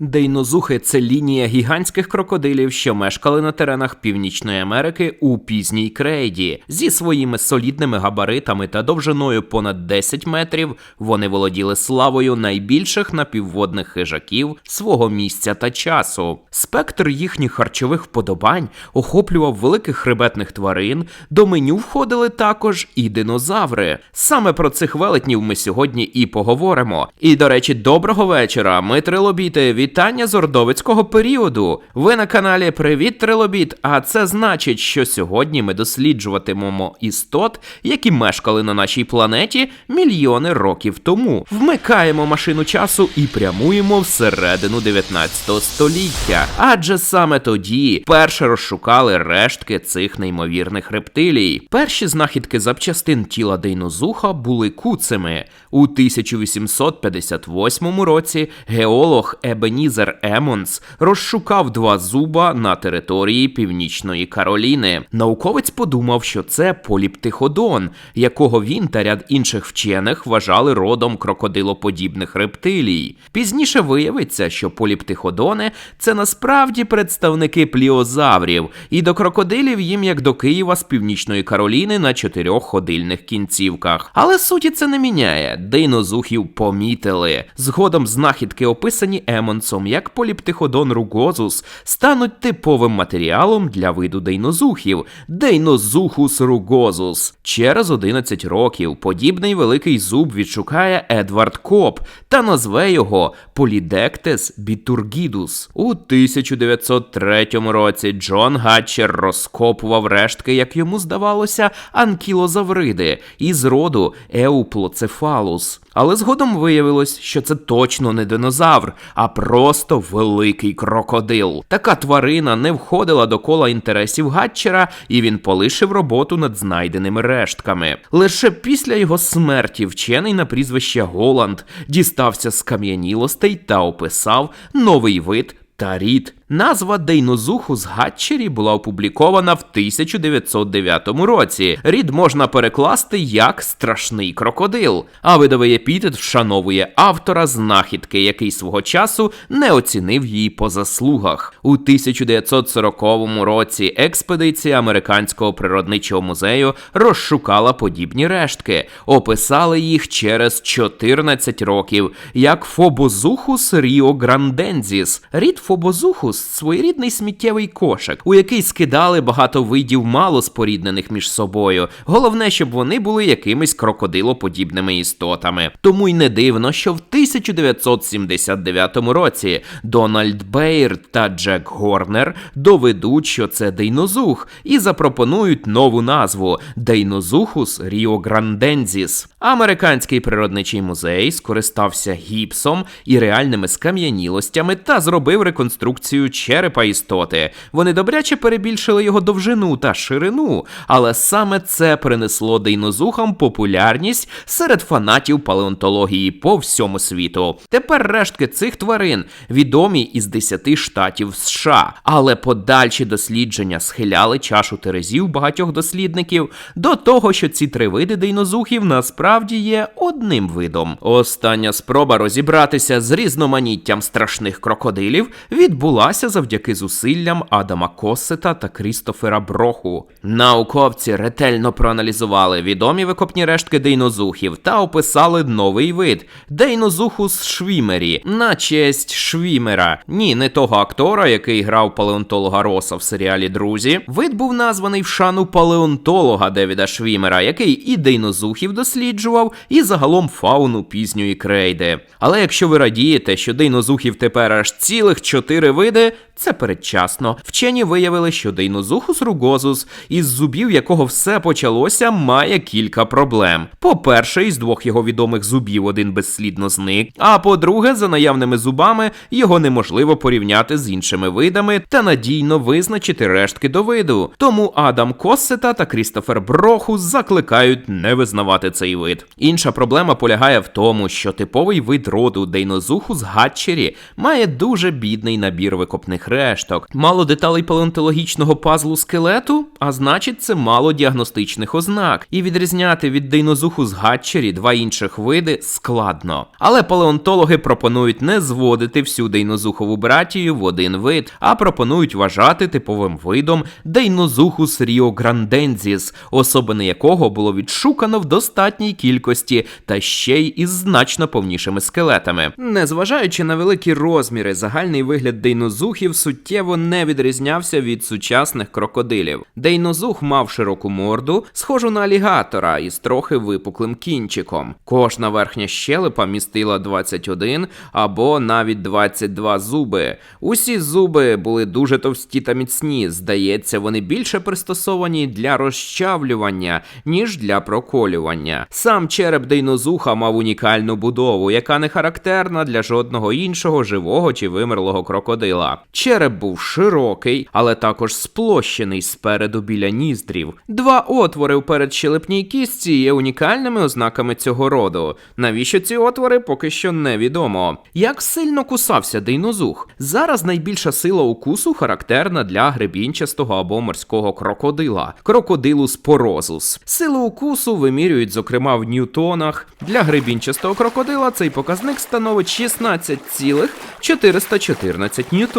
Дейнозухи це лінія гігантських крокодилів, що мешкали на теренах Північної Америки у пізній крейді. Зі своїми солідними габаритами та довжиною понад 10 метрів вони володіли славою найбільших напівводних хижаків свого місця та часу. Спектр їхніх харчових вподобань охоплював великих хребетних тварин. До меню входили також і динозаври. Саме про цих велетнів ми сьогодні і поговоримо. І до речі, доброго вечора. Ми трилобіти. Вітання з ордовицького періоду. Ви на каналі Привіт Трилобіт. А це значить, що сьогодні ми досліджуватимемо істот, які мешкали на нашій планеті мільйони років тому. Вмикаємо машину часу і прямуємо всередину 19 століття. Адже саме тоді перше розшукали рештки цих неймовірних рептилій. Перші знахідки запчастин тіла Дейнозуха були куцими. У 1858 році геолог Ебенізер Емонс розшукав два зуба на території Північної Кароліни. Науковець подумав, що це поліптиходон, якого він та ряд інших вчених вважали родом крокодилоподібних рептилій. Пізніше виявиться, що поліптиходони це насправді представники пліозаврів, і до крокодилів їм як до Києва з Північної Кароліни на чотирьох ходильних кінцівках. Але суті це не міняє. Дейнозухів помітили. Згодом знахідки описані Емонсом як поліптиходон ругозус стануть типовим матеріалом для виду дейнозухів Дейнозухус ругозус. Через 11 років подібний великий зуб відшукає Едвард Коп та назве його Полідектес бітургідус. У 1903 році Джон Гатчер розкопував рештки, як йому здавалося, анкілозавриди із роду Еуплоцефалус. Але згодом виявилось, що це точно не динозавр, а просто великий крокодил. Така тварина не входила до кола інтересів Гатчера, і він полишив роботу над знайденими рештками. Лише після його смерті вчений на прізвище Голланд дістався з кам'янілостей та описав новий вид та рід. Назва Дейнозуху з Гатчері була опублікована в 1909 році. Рід можна перекласти як страшний крокодил, а видовий епітет вшановує автора знахідки, який свого часу не оцінив її по заслугах. У 1940 році експедиція американського природничого музею розшукала подібні рештки, описали їх через 14 років як Фобозухус ріограндензіс. Рід Фобозухус своєрідний сміттєвий кошик, у який скидали багато видів мало споріднених між собою. Головне, щоб вони були якимись крокодилоподібними істотами. Тому й не дивно, що в 1979 році Дональд Бейр та Джек Горнер доведуть, що це дейнозух, і запропонують нову назву Дейнозухус ріограндензіс. Американський природничий музей скористався гіпсом і реальними скам'янілостями та зробив реконструкцію черепа істоти. Вони добряче перебільшили його довжину та ширину, але саме це принесло дейнозухам популярність серед фанатів палеонтології по всьому світу. Тепер рештки цих тварин відомі із 10 штатів США, але подальші дослідження схиляли чашу терезів багатьох дослідників до того, що ці три види дейнозухів насправді є одним видом. Остання спроба розібратися з різноманіттям страшних крокодилів відбулася завдяки зусиллям Адама Коссета та Крістофера Броху. Науковці ретельно проаналізували відомі викопні рештки дейнозухів та описали новий вид Дейнозухус швімері на честь Швімера. Ні, не того актора, який грав палеонтолога Роса в серіалі Друзі. Вид був названий в шану палеонтолога Девіда Швімера, який і дейнозухів досліджував, і загалом фауну пізньої крейди. Але якщо ви радієте, що дейнозухів тепер аж цілих чотири види, це передчасно. Вчені виявили, що Дейнозухус ругозус, із зубів якого все почалося, має кілька проблем. По-перше, із двох його відомих зубів один безслідно зник. А по-друге, за наявними зубами його неможливо порівняти з іншими видами та надійно визначити рештки до виду. Тому Адам Коссета та Крістофер Брохус закликають не визнавати цей вид. Інша проблема полягає в тому, що типовий вид роду Дейнозухус гатчері має дуже бідний набір викопних викопних решток. Мало деталей палеонтологічного пазлу скелету, а значить, це мало діагностичних ознак. І відрізняти від дейнозуху з гатчері два інших види складно. Але палеонтологи пропонують не зводити всю дейнозухову братію в один вид, а пропонують вважати типовим видом дейнозухус ріограндензіс, особини якого було відшукано в достатній кількості та ще й із значно повнішими скелетами. Незважаючи на великі розміри, загальний вигляд дейнозухів суттєво не відрізнявся від сучасних крокодилів. Дейнозух мав широку морду, схожу на алігатора із трохи випуклим кінчиком. Кожна верхня щелепа містила 21 або навіть 22 зуби. Усі зуби були дуже товсті та міцні. Здається, вони більше пристосовані для розчавлювання, ніж для проколювання. Сам череп дейнозуха мав унікальну будову, яка не характерна для жодного іншого живого чи вимерлого крокодила. Череп був широкий, але також сплощений спереду біля ніздрів. Два отвори у передщелепній кістці є унікальними ознаками цього роду. Навіщо ці отвори поки що невідомо. Як сильно кусався дейнозух? Зараз найбільша сила укусу характерна для гребінчастого або морського крокодила крокодилус порозус. Силу укусу вимірюють, зокрема, в ньютонах. Для гребінчастого крокодила цей показник становить 16,414 ньютонів.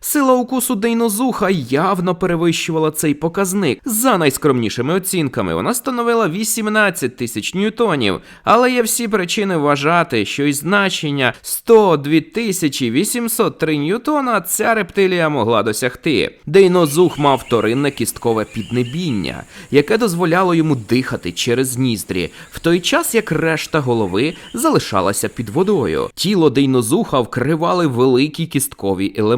Сила укусу дейнозуха явно перевищувала цей показник. За найскромнішими оцінками вона становила 18 тисяч ньютонів, але є всі причини вважати, що із значення 102 тисячі 803 ньютона ця рептилія могла досягти. Дейнозух мав вторинне кісткове піднебіння, яке дозволяло йому дихати через ніздрі, в той час як решта голови залишалася під водою. Тіло дейнозуха вкривали великі кісткові елементи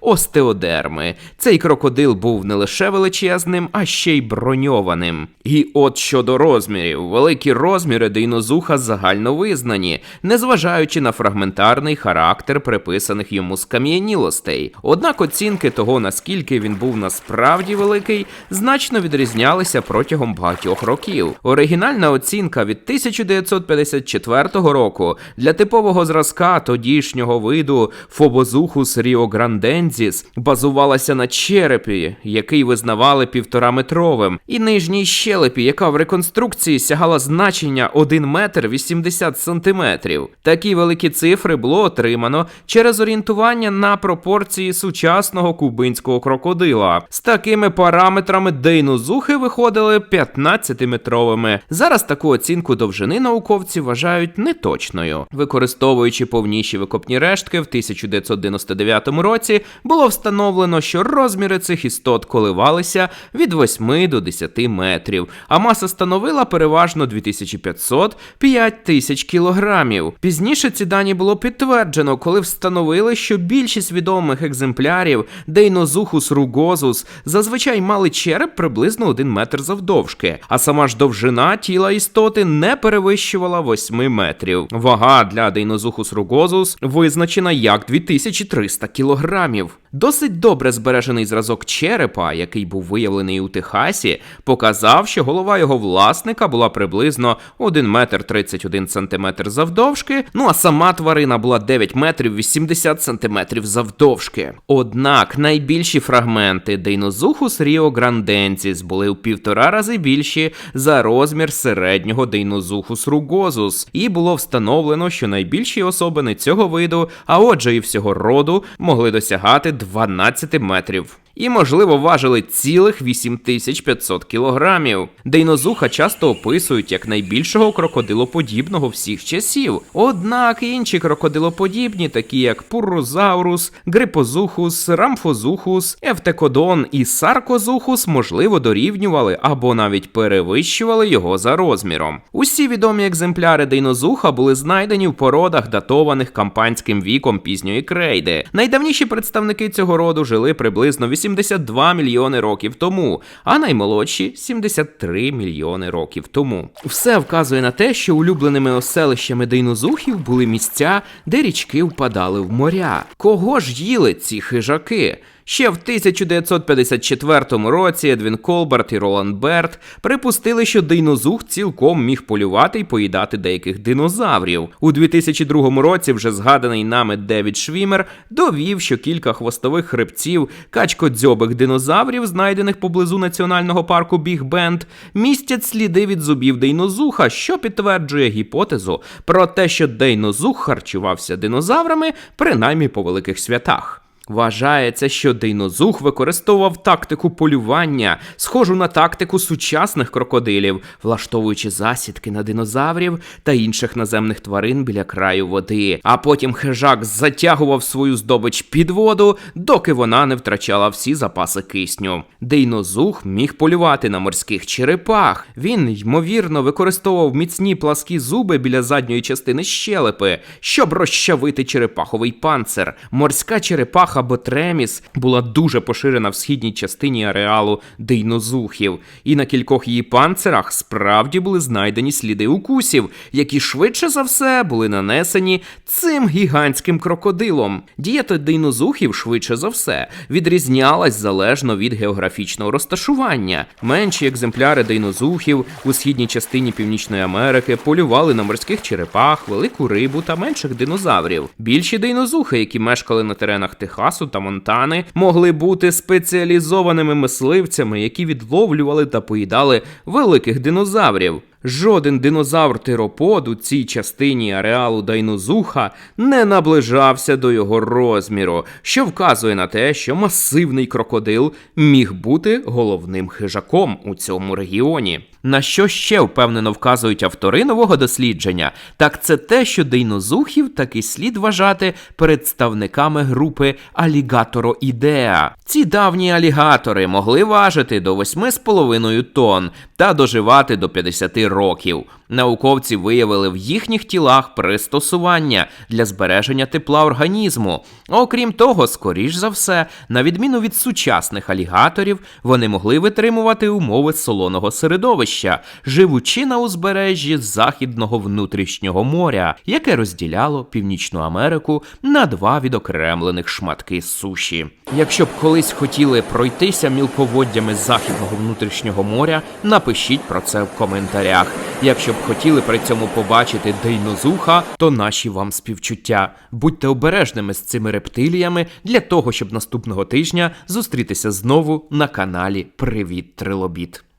остеодерми. Цей крокодил був не лише величезним, а ще й броньованим. І от щодо розмірів, великі розміри дейнозуха загально визнані, незважаючи на фрагментарний характер приписаних йому скам'янілостей. Однак оцінки того, наскільки він був насправді великий, значно відрізнялися протягом багатьох років. Оригінальна оцінка від 1954 року для типового зразка тодішнього виду Фобозухус ріограндензіс базувалася на черепі, який визнавали півтораметровим, і нижній щелепі, яка в реконструкції сягала значення 1 метр 80 сантиметрів. Такі великі цифри було отримано через орієнтування на пропорції сучасного кубинського крокодила. З такими параметрами дейнозухи виходили 15-метровими. Зараз таку оцінку довжини науковці вважають неточною. Використовуючи повніші викопні рештки, в 1999 році було встановлено, що розміри цих істот коливалися від 8 до 10 метрів, а маса становила переважно 2500-5000 кілограмів. Пізніше ці дані було підтверджено, коли встановили, що більшість відомих екземплярів Дейнозухус ругозус зазвичай мали череп приблизно 1 метр завдовжки, а сама ж довжина тіла істоти не перевищувала 8 метрів. Вага для Дейнозухус ругозус визначена як 2300 кілограмів. Досить добре збережений зразок черепа, який був виявлений у Техасі, показав, що голова його власника була приблизно 1 метр 31 сантиметр завдовжки, ну а сама тварина була 9 метрів 80 сантиметрів завдовжки. Однак найбільші фрагменти Дейнозухус ріогранденсіс були в півтора рази більші за розмір середнього Дейнозухус ругозус, і було встановлено, що найбільші особини цього виду, а отже і всього роду, могли досягати 12 метрів. І, можливо, важили цілих 8500 кілограмів. Дейнозуха часто описують як найбільшого крокодилоподібного всіх часів. Однак інші крокодилоподібні, такі як Пуррозаурус, Грипозухус, Рамфозухус, Евтекодон і Саркозухус, можливо, дорівнювали або навіть перевищували його за розміром. Усі відомі екземпляри дейнозуха були знайдені в породах, датованих кампанським віком пізньої крейди. Найдавніші представники цього роду жили приблизно 82 мільйони років тому, а наймолодші 73 мільйони років тому. Все вказує на те, що улюбленими оселищами дейнозухів були місця, де річки впадали в моря. Кого ж їли ці хижаки? Ще в 1954 році Едвін Колберт і Роланд Берт припустили, що дейнозух цілком міг полювати і поїдати деяких динозаврів. У 2002 році вже згаданий нами Девід Швімер довів, що кілька хвостових хребців качкодзьобих динозаврів, знайдених поблизу національного парку Біг Бенд, містять сліди від зубів дейнозуха, що підтверджує гіпотезу про те, що дейнозух харчувався динозаврами, принаймні по великих святах. Вважається, що дейнозух використовував тактику полювання, схожу на тактику сучасних крокодилів, влаштовуючи засідки на динозаврів та інших наземних тварин біля краю води. А потім хижак затягував свою здобич під воду, доки вона не втрачала всі запаси кисню. Дейнозух міг полювати на морських черепах. Він ймовірно використовував міцні пласкі зуби біля задньої частини щелепи, щоб розчавити черепаховий панцир. Морська черепаха Ботреміс була дуже поширена в східній частині ареалу дейнозухів, і на кількох її панцирах справді були знайдені сліди укусів, які швидше за все були нанесені цим гігантським крокодилом. Дієта дейнозухів швидше за все відрізнялась залежно від географічного розташування. Менші екземпляри дейнозухів у східній частині Північної Америки полювали на морських черепах, велику рибу та менших динозаврів. Більші дейнозухи, які мешкали на теренах Техасу та Монтани, могли бути спеціалізованими мисливцями, які відловлювали та поїдали великих динозаврів. Жоден динозавр теропод у цій частині ареалу дайнозуха не наближався до його розміру, що вказує на те, що масивний крокодил міг бути головним хижаком у цьому регіоні. На що ще впевнено вказують автори нового дослідження, так це те, що дейнозухів таки слід вважати представниками групи алігатороідеа. Ці давні алігатори могли важити до 8,5 тонн та доживати до 50 років. Науковці виявили в їхніх тілах пристосування для збереження тепла організму. Окрім того, скоріш за все, на відміну від сучасних алігаторів, вони могли витримувати умови солоного середовища, живучи на узбережжі західного внутрішнього моря, яке розділяло Північну Америку на два відокремлених шматки суші. Якщо б колись хотіли пройтися мілководдями західного внутрішнього моря, напишіть про це в коментарях. Якщо б хотіли при цьому побачити дейнозуха, то наші вам співчуття. Будьте обережними з цими рептиліями для того, щоб наступного тижня зустрітися знову на каналі Привіт Трилобіт.